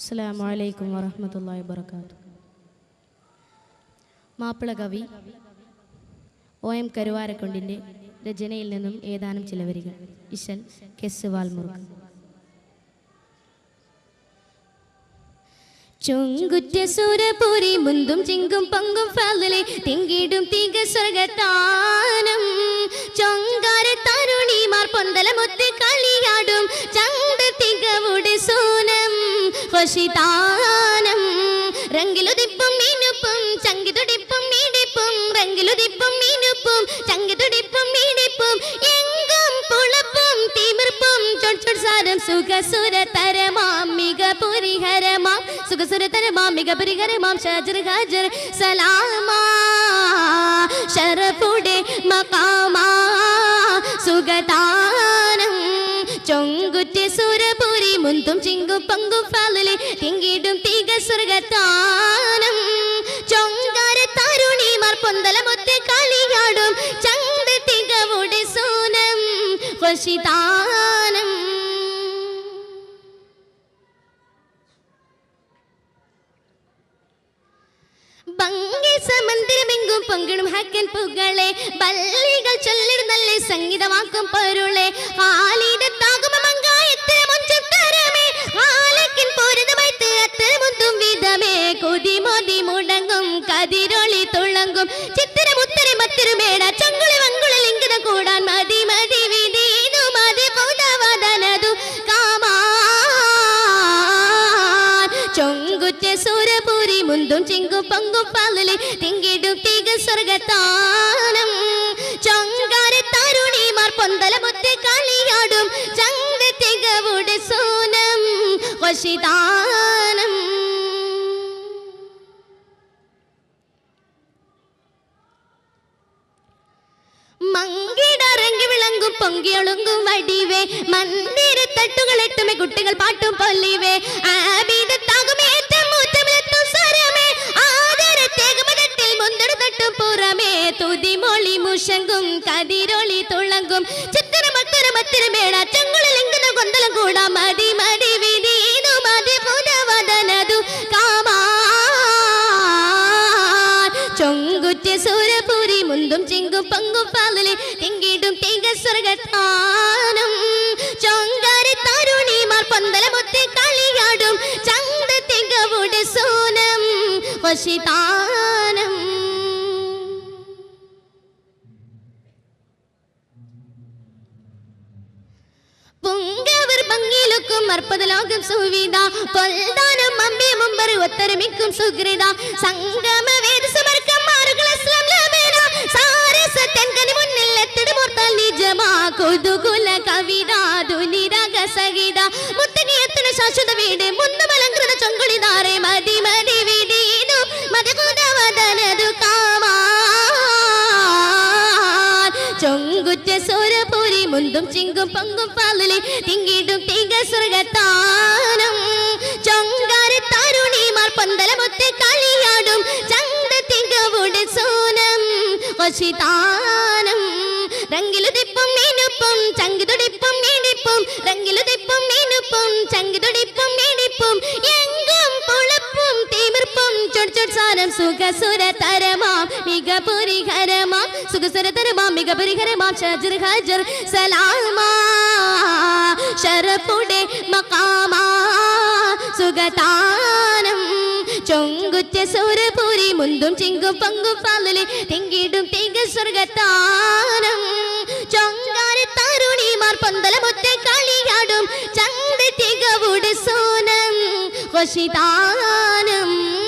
അസ്സലാമു അലൈക്കും വറഹ്മത്തുള്ളാഹി വബറകാതുഹു മാപ്പിള കവി ഒ എം കരുവാരക്കൊണ്ടിന്റെ രചനയിൽ നിന്നും ഏതാനും ചില വരികൾ. ഇശൽ കെസ് വാൽമുറുക്ക് ചൊങ്കുറ്റ സുരപുരി മുന്തും ചിങ്കും പങ്കും ഫാലിലെ തിങ്കിടും തിക സ്വർഗത്താനം ചൊങ്കാര ഹൊഷിതാനം രംഗിലുതിപ്പും മീനുപ്പും ചങ്കിതുടിപ്പും മീടിപ്പും രംഗിലുതിപ്പും മീനുപ്പും ചങ്കിതുടിപ്പും മീടിപ്പും എങ്കും പുളപ്പും തിമിർപ്പും ചൊട്ചൊട്സാരം സുഖസുര തരമാം മിക പുരിഹരമാം സുഖസുര തരമാം മിക പുരിഹരമാം ഷജർ ഹജർ സലാമാ. ഷറഫുടെ ചൊങ്കുറ്റ സുരപുരി മുന്തും ചിങ്കും പങ്കും ഫാലിലെ തിങ്കിടും തീക സ്വർഗത്താനം. ചൊങ്കാര തരുണിമാർ പൊന്തലമൊത്ത് കളിയാടും ചന്ത തികവുടെ സൂനം ഖുഷിതാനം സമന്തിരമെങ്കും പങ്കിടും ഹക്കൻ പുകളെ. ബല്ലികൾ ചൊല്ലിടുന്നല്ലേ സംഗീതമാക്കും പൊരുളെ. ആലിടത്താകുമ മുടങ്ങും തുളങ്കും തുളങ്ങും ചിത്തിരമുത്തരി മത്തിരുമേട ചങ്കുളി വങ്കുളി ലിംഗത കൂടാൻ മതി മതി വിധീനു മതി പുതവദനതു കാമാ ചൊങ്കുറ്റ സൂരപൂരി മുന്തും ചിങ്കു പങ്കും പാലിലെ തിങ്കിടും തീക സ്വർഗത്താനം. ചൊങ്കാര തരുണിമാർ പൊന്തലമൊത്ത് കളിയാടും. ചങ്ക തികവുടെ സൂനം. വശിതാനം പൊങ്കിയൊളുങ്കും വടിവേ. മന്ദിര തട്ടുകൾ എട്ടുമേ കുട്ടികൾ പാട്ടും പൊല്ലിവേ. ആബീദത്താകും ഏറ്റം മൂറ്റമിലെത്തും സ്വരമേ. ആദരത്തേകുമതത്തിൽ മുന്തട തട്ടും പുറമേ. തുതിമൊളി മുഷങ്കും കതിരൊളി തുളങ്കും ചിത്തിര മേട ചൊങ്കുറ്റ സൂരപൂരി മുന്തും ചെങ്കും പങ്കും പാലിലെ തെങ്കിടും തേങ്ക സ്വർഗത്താനം. ചൊങ്കാര തരുണിമാർ പന്തലമൊത്തെ കളിയാടും ചന്ത തെങ്കവുടെ സൂനം വശിതാനം. പൊങ്കവർ ഭംഗിയിലൊക്കും അർപ്പതലോകം സുവിധ. പൊൽദാനം അമ്പി മുമ്പർ ഒത്തരമിക്കും സുഹൃത സംഗമ കൊതുകുല കവിത ധുനിരക സഹിത. മുത്തനിയത്തിന് ശാശ്വത വീട് മുന്നുമലങ്കൃത ചൊങ്കുളിതാറെ മതി മതി വിടീനു മതകുതവദനതു കാമാ ചൊങ്കുറ്റ സൂരപൂരി മുന്തും ചിങ്കും പങ്കും പാലിലെ തിങ്കിടും തിങ്ക സ്വർഗത്താനം. ചൊങ്കാര വശിതാനം രംഗിലുതിപ്പും മീനുപ്പും ചങ്കിതുടിപ്പും മീടിപ്പും രംഗിലുതിപ്പും മീനുപ്പും ചങ്കിതുടിപ്പും മീടിപ്പും എങ്കും പുളപ്പും തീമിർപ്പും ചൊട്ചൊട്സാരം സുഖസുര തരമാം മികപുരിഹരമാം സുഖസുര തരമാം മികപുരിഹരമാം ഷജർ ഹജർ സലാമാ ഷറഫുടെ മക്കാമാ സുഖതാനം മുന്തും ചിങ്കും പങ്കും പാലിലെ തെങ്കിടും തേങ്ക സ്വർഗത്താനം. ചൊങ്കാര തരുണിമാർ പന്തലമൊത്ത കളിയാടും ചന്ത തികവുടെ സോനം. വശിതാനം